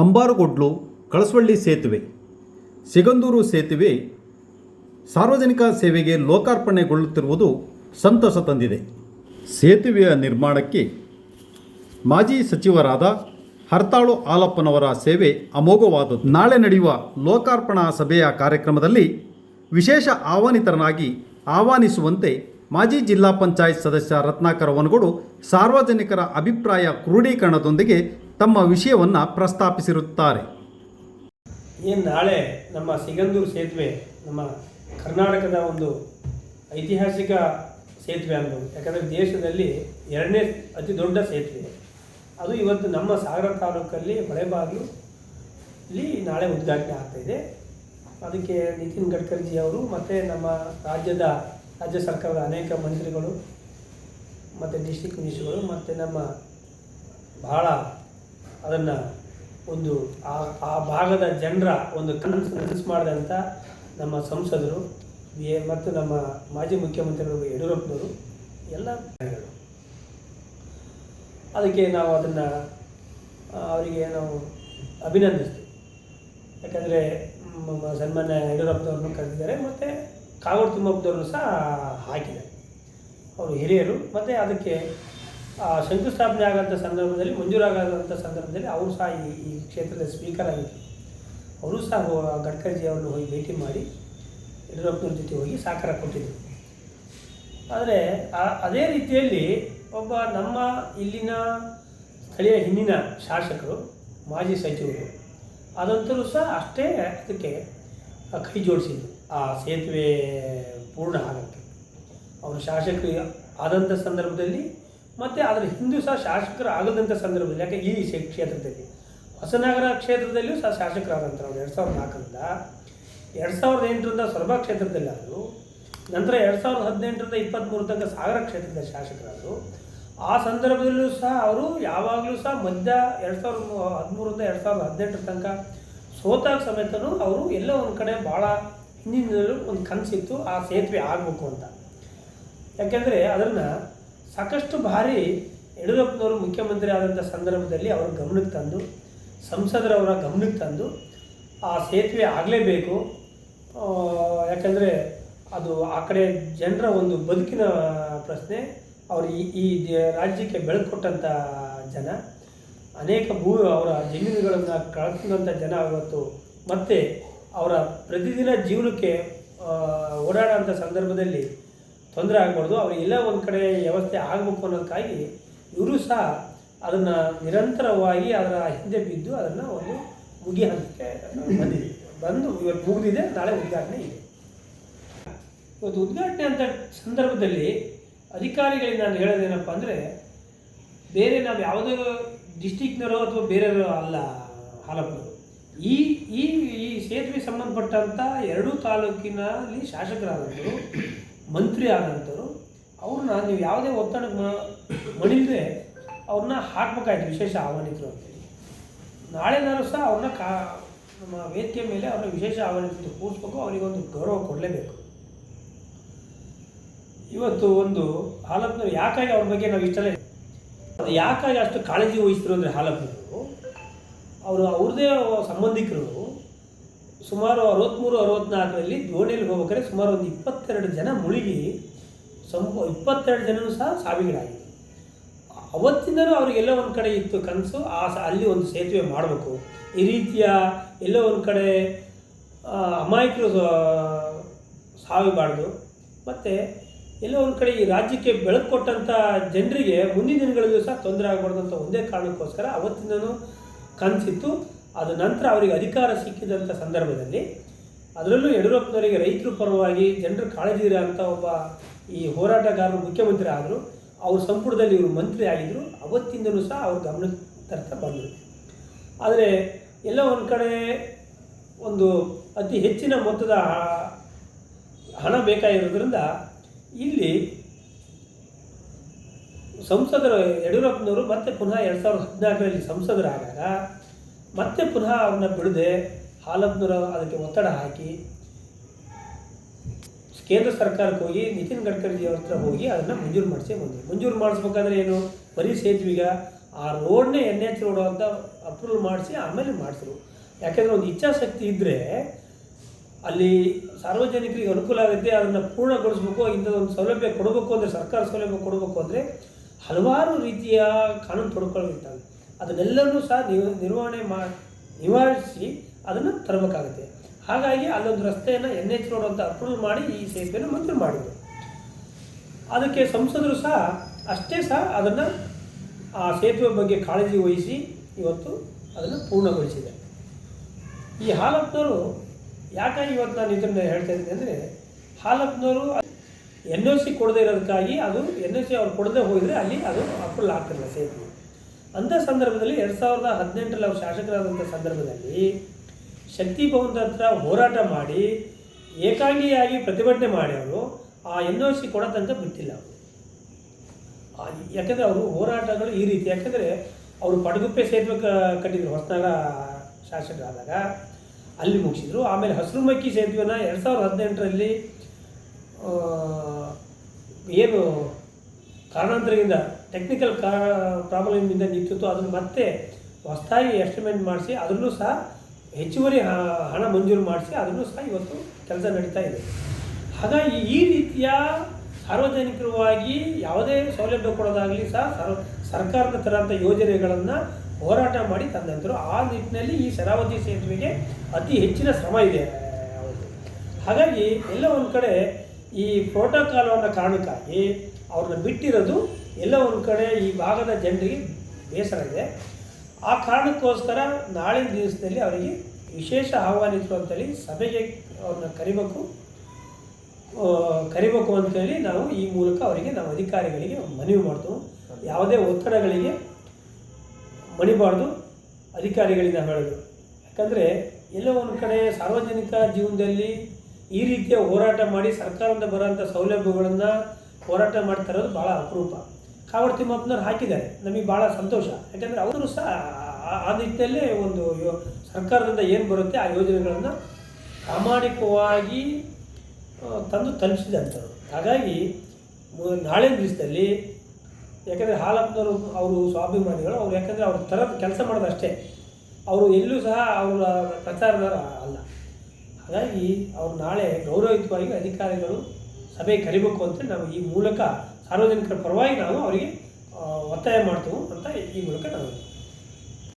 ಅಂಬಾರುಗೊಡ್ಲು ಕಳಸವಳ್ಳಿ ಸೇತುವೆ, ಸಿಗಂದೂರು ಸೇತುವೆ ಸಾರ್ವಜನಿಕ ಸೇವೆಗೆ ಲೋಕಾರ್ಪಣೆಗೊಳ್ಳುತ್ತಿರುವುದು ಸಂತಸ ತಂದಿದೆ. ಸೇತುವೆಯ ನಿರ್ಮಾಣಕ್ಕೆ ಮಾಜಿ ಸಚಿವರಾದ ಹರ್ತಾಳು ಆಲಪ್ಪನವರ ಸೇವೆ ಅಮೋಘವಾದದ್ದು. ನಾಳೆ ನಡೆಯುವ ಲೋಕಾರ್ಪಣಾ ಸಭೆಯ ಕಾರ್ಯಕ್ರಮದಲ್ಲಿ ವಿಶೇಷ ಆಹ್ವಾನಿತರನಾಗಿ ಆಹ್ವಾನಿಸುವಂತೆ ಮಾಜಿ ಜಿಲ್ಲಾ ಪಂಚಾಯತ್ ಸದಸ್ಯ ರತ್ನಾಕರ ವನಗೋಡು ಸಾರ್ವಜನಿಕರ ಅಭಿಪ್ರಾಯ ಕ್ರೋಢೀಕರಣದೊಂದಿಗೆ ತಮ್ಮ ವಿಷಯವನ್ನು ಪ್ರಸ್ತಾಪಿಸಿರುತ್ತಾರೆ. ಏನು ನಾಳೆ ನಮ್ಮ ಸಿಗಂದೂರು ಸೇತುವೆ, ನಮ್ಮ ಕರ್ನಾಟಕದ ಒಂದು ಐತಿಹಾಸಿಕ ಸೇತುವೆ ಅನ್ಬೋದು ಯಾಕಂದರೆ ದೇಶದಲ್ಲಿ ಎರಡನೇ ಅತಿ ದೊಡ್ಡ ಸೇತುವೆ. ಅದು ಇವತ್ತು ನಮ್ಮ ಸಾಗರ ತಾಲೂಕಲ್ಲಿ ಹೊಳೆಬಾಗಿಲು ಇಲ್ಲಿ ನಾಳೆ ಉದ್ಘಾಟನೆ ಆಗ್ತಾಯಿದೆ ಅದಕ್ಕೆ ನಿತಿನ್ ಗಡ್ಕರ್ಜಿ ಅವರು ಮತ್ತು ನಮ್ಮ ರಾಜ್ಯದ, ರಾಜ್ಯ ಸರ್ಕಾರದ ಅನೇಕ ಮಂತ್ರಿಗಳು ಮತ್ತು ಡಿಸ್ಟಿಕ್ ಮಿನಿಸ್ಟ್ರುಗಳು ಮತ್ತು ನಮ್ಮ ಬಹಳ ಅದನ್ನು ಒಂದು ಆ ಆ ಭಾಗದ ಜನರ ಒಂದು ಕನಸು ಕನಸು ಮಾಡಿದಂಥ ನಮ್ಮ ಸಂಸದರು ಮತ್ತು ನಮ್ಮ ಮಾಜಿ ಮುಖ್ಯಮಂತ್ರಿಗಳು ಯಡಿಯೂರಪ್ಪನವರು ಎಲ್ಲ. ಅದಕ್ಕೆ ನಾವು ಅದನ್ನು ಅವರಿಗೆ ನಾವು ಅಭಿನಂದಿಸ್ತೀವಿ ಯಾಕಂದರೆ ಸನ್ಮಾನ್ಯ ಯಡಿಯೂರಪ್ಪನವ್ರನ್ನು ಕರೆದಿದ್ದಾರೆ, ಮತ್ತು ಕಾಗೋಡು ತಿಮ್ಮಪ್ಪನವ್ರನ್ನು ಸಹ ಹಾಕಿದ್ದಾರೆ ಅವರು ಹಿರಿಯರು, ಮತ್ತು ಅದಕ್ಕೆ ಶಂಕುಸ್ಥಾಪನೆ ಆಗೋಂಥ ಸಂದರ್ಭದಲ್ಲಿ ಮಂಜೂರಾಗದಂಥ ಸಂದರ್ಭದಲ್ಲಿ ಅವರು ಸಹ ಈ ಈ ಕ್ಷೇತ್ರದ ಸ್ಪೀಕರ್ ಆಗಿದ್ದರು ಅವರು ಸಹ ಹೋ- ಗಡ್ಕರಿಜಿ ಅವರನ್ನು ಹೋಗಿ ಭೇಟಿ ಮಾಡಿ ಯಡಿಯೂರಪ್ಪನವ್ರ ಜೊತೆ ಹೋಗಿ ಸಹಕಾರ ಕೊಟ್ಟಿದ್ದರು ಆದರೆ ಅದೇ ರೀತಿಯಲ್ಲಿ ಒಬ್ಬ ನಮ್ಮ ಇಲ್ಲಿನ ಸ್ಥಳೀಯ ಹಿಂದಿನ ಶಾಸಕರು, ಮಾಜಿ ಸಚಿವರು, ಅದಂತರೂ ಸಹ ಅಷ್ಟೇ ಅದಕ್ಕೆ ಕೈ ಜೋಡಿಸಿದ್ರು. ಆ ಸೇತುವೆ ಪೂರ್ಣ ಆಗೋಕ್ಕೆ. ಅವರು ಶಾಸಕರು ಆದಂಥ ಸಂದರ್ಭದಲ್ಲಿ ಮತ್ತು ಅದರ ಹಿಂದೂ ಸಹ ಶಾಸಕರು ಆಗದಂಥ ಸಂದರ್ಭದಲ್ಲಿ, ಯಾಕೆ ಈ ಕ್ಷೇತ್ರದಲ್ಲಿ? ಹೊಸನಗರ ಕ್ಷೇತ್ರದಲ್ಲಿಯೂ ಸಹ ಶಾಸಕರಾದಂಥ ಅವರು ಎರಡು ಸಾವಿರದ ನಾಲ್ಕರಿಂದ. ಎರಡು ಸಾವಿರದ ಎಂಟರಿಂದ ಸೊರಬ ಕ್ಷೇತ್ರದಲ್ಲಿ ಆದರು, ನಂತರ ಎರಡು ಸಾವಿರದ ಹದಿನೆಂಟರಿಂದ ಇಪ್ಪತ್ತ್ಮೂರು ತನಕ ಸಾಗರ ಕ್ಷೇತ್ರದ ಶಾಸಕರಾದರು. ಆ ಸಂದರ್ಭದಲ್ಲೂ ಸಹ ಅವರು ಯಾವಾಗಲೂ ಸಹ ಮಧ್ಯ ಎರಡು ಸಾವಿರದ ಹದಿಮೂರರಿಂದ ಎರಡು ಸಾವಿರದ ಹದಿನೆಂಟರ ತನಕ ಸೋತಾಗ ಸಮೇತನೂ ಅವರು ಎಲ್ಲೋ ಒಂದು ಕಡೆ ಭಾಳ ಹಿಂದಿನಲ್ಲೂ ಒಂದು ಕನಸಿತ್ತು, ಆ ಸೇತುವೆ ಆಗಬೇಕು ಅಂತ. ಯಾಕೆಂದರೆ ಅದನ್ನು ಸಾಕಷ್ಟು ಬಾರಿ ಯಡಿಯೂರಪ್ಪನವರು ಮುಖ್ಯಮಂತ್ರಿ ಆದಂಥ ಸಂದರ್ಭದಲ್ಲಿ ಅವರ ಗಮನಕ್ಕೆ ತಂದು, ಸಂಸದರವರ ಗಮನಕ್ಕೆ ತಂದು ಆ ಸೇತುವೆ ಆಗಲೇಬೇಕು. ಯಾಕಂದರೆ ಅದು ಆ ಕಡೆ ಜನರ ಒಂದು ಬದುಕಿನ, ಪ್ರಶ್ನೆ. ಅವರು ಈ ಈ ರಾಜ್ಯಕ್ಕೆ ಬೆಳಕು ಕೊಟ್ಟಂಥ ಜನ. ಅನೇಕ ಭೂ, ಅವರ ಜಮೀನುಗಳನ್ನು ಕಳ್ಕೊಂಡಂಥ ಜನ ಇವತ್ತು ಮತ್ತು ಅವರ ಪ್ರತಿದಿನ ಜೀವನಕ್ಕೆ ಓಡಾಡೋಂಥ ಸಂದರ್ಭದಲ್ಲಿ ತೊಂದರೆ ಆಗಬಾರ್ದು, ಅವ್ರು ಎಲ್ಲ ಒಂದು ಕಡೆ ವ್ಯವಸ್ಥೆ ಆಗಬೇಕು ಅನ್ನೋದಕ್ಕಾಗಿ ಇವರು ಸಹ ಅದನ್ನು ನಿರಂತರವಾಗಿ ಅದರ ಹಿಂದೆ ಬಿದ್ದು ಅದನ್ನು ಒಂದು ಮುಗಿ ಹಂತಕ್ಕೆ ಬಂದಿದೆ. ಬಂದು ಇವತ್ತು ಮುಗಿದಿದೆ, ನಾಳೆ ಉದ್ಘಾಟನೆ ಇದೆ. ಇವತ್ತು ಉದ್ಘಾಟನೆ ಅಂತ ಸಂದರ್ಭದಲ್ಲಿ ಅಧಿಕಾರಿಗಳಿಗೆ ನಾನು ಹೇಳೋದೇನಪ್ಪ ಅಂದರೆ, ಬೇರೆ ನಾವು ಯಾವುದೋ ಡಿಸ್ಟಿಕ್ನವರು ಅಥವಾ ಬೇರೆಯವರು ಅಲ್ಲ, ಹಾಲಪ್ಪನವರು. ಈ ಈ ಈ ಸೇತುವೆ ಸಂಬಂಧಪಟ್ಟಂಥ ಎರಡೂ ತಾಲೂಕಿನಲ್ಲಿ ಶಾಸಕರಾದಂಥವ್ರು ಮಂತ್ರಿ ಆದಂಥವ್ರು ಅವ್ರನ್ನ ನೀವು ಯಾವುದೇ ಒತ್ತಡಕ್ಕೆ ಮ- ಮಣಿದ್ರೆ ಅವ್ರನ್ನ ಹಾಕ್ಬೇಕಾಯ್ತು ವಿಶೇಷ ಆಹ್ವಾನಿತರು ಅಂತೇಳಿ ನಾಳೆನಾದ್ರು ಸಹ ಅವ್ರನ್ನ ಕಾ, ನಮ್ಮ ವೇದಿಕೆ ಮೇಲೆ ಅವ್ರನ್ನ ವಿಶೇಷ ಆಹ್ವಾನಿತ ಕೂರಿಸ್ಬೇಕು ಅವರಿಗೊಂದು ಗೌರವ ಕೊಡಲೇಬೇಕು. ಇವತ್ತು ಒಂದು ಹಾಲಪ್ಪನವ್ರು ಯಾಕಾಗಿ ಅವ್ರ ಬಗ್ಗೆ ನಾವು ಇಷ್ಟಲೇ ಅದು ಯಾಕಾಗಿ ಅಷ್ಟು ಕಾಳಜಿ ವಹಿಸಿದ್ರು ಅಂದರೆ ಹಾಲಪ್ಪನವರು ಅವರು ಅವ್ರದೇ ಸಂಬಂಧಿಕರು. ಸುಮಾರು ಅರವತ್ತ್ಮೂರು ಅರವತ್ತ್ನಾಲ್ಕರಲ್ಲಿ ದೋಣಿಯಲ್ಲಿ ಹೋಗ್ಬೇಕಾದ್ರೆ ಸುಮಾರು ಒಂದು ಇಪ್ಪತ್ತೆರಡು ಜನ ಮುಳುಗಿ ಸಂಪ ಇಪ್ಪತ್ತೆರಡು ಜನನೂ ಸಹ ಸಾವಿಗಳಾಗಿತ್ತು ಅವತ್ತಿಂದಲೂ ಅವರಿಗೆಲ್ಲೋ ಒಂದು ಕಡೆ ಇತ್ತು ಕನಸು, ಆ ಅಲ್ಲಿ ಒಂದು ಸೇತುವೆ ಮಾಡಬೇಕು. ಈ ರೀತಿಯ ಎಲ್ಲೋ ಒಂದು ಕಡೆ ಅಮಾಯಕರು ಸಾವಿಬಾರ್ದು. ಮತ್ತು ಎಲ್ಲೋ ಒಂದು ಕಡೆ ಈ ರಾಜ್ಯಕ್ಕೆ ಬೆಳಕು ಕೊಟ್ಟಂಥ ಜನರಿಗೆ ಮುಂದಿನ ದಿನಗಳಲ್ಲೂ ಸಹ ತೊಂದರೆ ಆಗಬಾರ್ದು ಅಂತ ಒಂದೇ ಕಾರಣಕ್ಕೋಸ್ಕರ ಅವತ್ತಿಂದನೂ ಕನಸಿತ್ತು. ಅದು ನಂತರ ಅವರಿಗೆ ಅಧಿಕಾರ ಸಿಕ್ಕಿದಂಥ ಸಂದರ್ಭದಲ್ಲಿ ಅದರಲ್ಲೂ ಯಡಿಯೂರಪ್ಪನವರಿಗೆ ರೈತರ ಪರವಾಗಿ ಜನರು ಕಾಳಜಿ ಇರೋಂಥ ಒಬ್ಬ ಈ ಹೋರಾಟಗಾರರು ಮುಖ್ಯಮಂತ್ರಿ ಆದರು, ಅವ್ರ ಸಂಪುಟದಲ್ಲಿ ಇವರು ಮಂತ್ರಿ ಆಗಿದ್ದರು ಅವತ್ತಿಂದಲೂ ಸಹ ಅವ್ರ ಗಮನಕ್ಕೆ ತರ್ತಾ ಬಂದರು. ಆದರೆ ಎಲ್ಲ ಒಂದು ಕಡೆ ಒಂದು ಅತಿ ಹೆಚ್ಚಿನ ಮೊತ್ತದ ಹಣ ಬೇಕಾಗಿರೋದ್ರಿಂದ ಇಲ್ಲಿ ಸಂಸದರು ಯಡಿಯೂರಪ್ಪನವರು ಮತ್ತೆ ಪುನಃ ಎರಡು ಸಾವಿರದ ಹದಿನಾಲ್ಕರಲ್ಲಿ ಸಂಸದರಾದಾಗ ಮತ್ತೆ ಪುನಃ ಅವ್ರನ್ನ ಬಿಡದೆ ಹಾಲಬ್ನರ ಅದಕ್ಕೆ ಒತ್ತಡ ಹಾಕಿ ಕೇಂದ್ರ ಸರ್ಕಾರಕ್ಕೆ ಹೋಗಿ ನಿತಿನ್ ಗಡ್ಕರಿ ಅವ್ರ ಹತ್ರ ಹೋಗಿ ಅದನ್ನು ಮಂಜೂರು ಮಾಡಿಸಿ ಬಂದರು. ಮಂಜೂರು ಮಾಡಿಸ್ಬೇಕಾದ್ರೆ ಏನು? ಬರೀ ಸೇತುವೆಗ ಆ ರೋಡ್ನೇ ಎನ್ ಎಚ್ ರೋಡ್ ಅಂತ ಅಪ್ರೂವಲ್ ಮಾಡಿಸಿ ಆಮೇಲೆ ಮಾಡಿಸಿದ್ರು. ಯಾಕೆಂದರೆ ಒಂದು ಇಚ್ಛಾಶಕ್ತಿ ಇದ್ದರೆ ಅಲ್ಲಿ ಸಾರ್ವಜನಿಕರಿಗೆ ಅನುಕೂಲ ಆಗುತ್ತೆ ಅದನ್ನು ಪೂರ್ಣಗೊಳಿಸ್ಬೇಕು, ಇಂಥದ್ದೊಂದು ಸೌಲಭ್ಯ ಕೊಡಬೇಕು ಅಂದರೆ ಸರ್ಕಾರ ಸೌಲಭ್ಯ ಕೊಡಬೇಕು ಅಂದರೆ ಹಲವಾರು ರೀತಿಯ ಕಾನೂನು ತೊಡಕೊಳ್ಳುತ್ತವೆ ಅದನ್ನೆಲ್ಲವನ್ನೂ ಸಹ ನಿರ್ವಹಣೆ ಮಾ, ನಿವಾರಿಸಿ ಅದನ್ನು ತರಬೇಕಾಗುತ್ತೆ. ಹಾಗಾಗಿ ಅಲ್ಲೊಂದು ರಸ್ತೆಯನ್ನು ಎನ್ ಎಚ್ ರೋಡ್ ಅಂತ ಅಪ್ರೂವ್ ಮಾಡಿ ಈ ಸೇತುವೆಯನ್ನು ಮಂಜೂರು ಮಾಡಿದರು. ಅದಕ್ಕೆ ಸಂಸದರು ಸಹ ಅಷ್ಟೇ ಸಹ ಅದನ್ನು ಆ ಸೇತುವೆ ಬಗ್ಗೆ ಕಾಳಜಿ ವಹಿಸಿ ಇವತ್ತು ಅದನ್ನು ಪೂರ್ಣಗೊಳಿಸಿದೆ. ಈ ಹಾಲಪ್ಪನವರು ಯಾಕೆ ಇವತ್ತು ನಾನು ಇದನ್ನು ಹೇಳ್ತಾ ಇದ್ದೀನಿ ಅಂದರೆ ಹಾಲಪ್ಪನವರು ಎನ್ ಒ ಸಿ ಕೊಡದೇ ಇರೋದಕ್ಕಾಗಿ ಅದು ಎನ್ ಒ ಸಿ ಅವ್ರು ಕೊಡದೇ ಹೋಗಿದರೆ ಅಲ್ಲಿ ಅದು ಅಪ್ರೂವಲ್ ಆಗ್ತಿರಲಿಲ್ಲ ಸೇತುವೆ. ಅಂಥ ಸಂದರ್ಭದಲ್ಲಿ ಎರಡು ಸಾವಿರದ ಹದಿನೆಂಟರಲ್ಲಿ ಅವರು ಶಾಸಕರಾದಂಥ ಸಂದರ್ಭದಲ್ಲಿ ಶಕ್ತಿ ಭವನದ ಹತ್ರ ಹೋರಾಟ ಮಾಡಿ ಏಕಾಂಗಿಯಾಗಿ ಪ್ರತಿಭಟನೆ ಮಾಡಿ ಅವರು, ಆ ಎನ್ ಒ ಸಿ ಕೊಡೋ ತನಕ ಬಿಟ್ಟಿಲ್ಲ ಅವರು. ಯಾಕಂದರೆ ಅವರು ಹೋರಾಟಗಳು ಈ ರೀತಿ, ಯಾಕಂದರೆ ಅವರು ಪಡಗುಪ್ಪೆ ಸೇತುವೆ ಕಟ್ಟಿದ್ರು ಹೊಸನಗರ ಶಾಸಕರಾದಾಗ. ಅಲ್ಲಿ ಮುಗಿಸಿದ್ರು, ಆಮೇಲೆ ಹಸಿರುಮಕ್ಕಿ ಸೇತುವೆನ ಎರಡು ಸಾವಿರದ ಹದಿನೆಂಟರಲ್ಲಿ ಏನು ಕಾರಣಾಂತರದಿಂದ ಟೆಕ್ನಿಕಲ್ ಕಾ ಪ್ರಾಬ್ಲಮಿಂದ ನಿಂತಿತ್ತು. ಅದನ್ನು ಮತ್ತೆ ಹೊಸದಾಗಿ ಎಸ್ಟಿಮೇಟ್ ಮಾಡಿಸಿ, ಅದನ್ನು ಸಹ ಹೆಚ್ಚುವರಿ ಹಣ ಮಂಜೂರು ಮಾಡಿಸಿ, ಅದನ್ನು ಸಹ ಇವತ್ತು ಕೆಲಸ ನಡೀತಾ ಇದೆ. ಹಾಗಾಗಿ ಈ ರೀತಿಯ ಸಾರ್ವಜನಿಕರವಾಗಿ ಯಾವುದೇ ಸೌಲಭ್ಯ ಕೊಡೋದಾಗಲಿ ಸಹ ಸರ್, ಸರ್ಕಾರದ ತರಂಥ ಯೋಜನೆಗಳನ್ನು ಹೋರಾಟ ಮಾಡಿ ತಂದಂತರು, ಆ ನಿಟ್ಟಿನಲ್ಲಿ ಈ ಶರಾವತಿ ಸೇತುವೆಗೆ ಅತಿ ಹೆಚ್ಚಿನ ಶ್ರಮ ಇದೆ. ಹಾಗಾಗಿ ಎಲ್ಲ ಒಂದು ಕಡೆ ಈ ಪ್ರೋಟೋಕಾಲ್ ಅನ್ನೋ ಕಾರಣಕ್ಕಾಗಿ ಅವ್ರನ್ನ ಬಿಟ್ಟಿರೋದು ಎಲ್ಲ ಒಂದು ಕಡೆ ಈ ಭಾಗದ ಜನರಿಗೆ ಬೇಸರ ಇದೆ. ಆ ಕಾರಣಕ್ಕೋಸ್ಕರ ನಾಳಿನ ದಿವಸದಲ್ಲಿ ಅವರಿಗೆ ವಿಶೇಷ ಆಹ್ವಾನಿತರು ಅಂತೇಳಿ ಸಭೆಗೆ ಅವ್ರನ್ನ ಕರಿಬೇಕು. ಕರಿಬೇಕು ಅಂತೇಳಿ ನಾವು ಈ ಮೂಲಕ ಅವರಿಗೆ ನಾವು ಅಧಿಕಾರಿಗಳಿಗೆ ಮನವಿ ಮಾಡ್ತು ಯಾವುದೇ ಒತ್ತಡಗಳಿಗೆ ಮಣಿಬಾರ್ದು ಅಧಿಕಾರಿಗಳಿಂದ ಹೇಳೋದು. ಯಾಕಂದರೆ ಎಲ್ಲೋ ಒಂದು ಕಡೆ ಸಾರ್ವಜನಿಕ ಜೀವನದಲ್ಲಿ ಈ ರೀತಿಯ ಹೋರಾಟ ಮಾಡಿ ಸರ್ಕಾರದಿಂದ ಬರೋಂಥ ಸೌಲಭ್ಯಗಳನ್ನು ಹೋರಾಟ ಮಾಡ್ತಾ ಇರೋದು ಭಾಳ ಅಪರೂಪ. ಕಾವಡ್ ತಿಮ್ಮಪ್ಪನವ್ರು ಹಾಕಿದ್ದಾರೆ. ನಮಗೆ ಭಾಳ ಸಂತೋಷ. ಯಾಕಂದರೆ ಅವರು ಸಹ ಆ- ನಿಟ್ಟಿನಲ್ಲೇ ಒಂದು ಸರ್ಕಾರದಿಂದ ಏನು ಬರುತ್ತೆ ಆ ಯೋಜನೆಗಳನ್ನು ಪ್ರಾಮಾಣಿಕವಾಗಿ ತಂದು ತಲುಪಿಸಿದಂಥವ್ರು. ಹಾಗಾಗಿ ನಾಳೆ ದಿವಸದಲ್ಲಿ, ಯಾಕಂದರೆ ಹಾಲಪ್ಪನವರು ಅವರು ಸ್ವಾಭಿಮಾನಿಗಳು, ಅವ್ರು ಯಾಕಂದರೆ ಅವ್ರ ಥರದ ಕೆಲಸ ಮಾಡೋದು ಅಷ್ಟೇ ಅವರು ಎಲ್ಲೂ ಸಹ ಅವರ ಪ್ರಚಾರದಾರ ಅಲ್ಲ. ಹಾಗಾಗಿ ಅವ್ರು ನಾಳೆ ಗೌರವಯುತವಾಗಿ ಅಧಿಕಾರಿಗಳು ಸಭೆ ಕರಿಬೇಕು ಅಂತ ನಾವು ಈ ಮೂಲಕ ಸಾರ್ವಜನಿಕರ ಪರವಾಗಿ ನಾವು ಅವರಿಗೆ ಒತ್ತಾಯ ಮಾಡ್ತೇವೆ ಅಂತ ಈ ಮೂಲಕ ನಾವು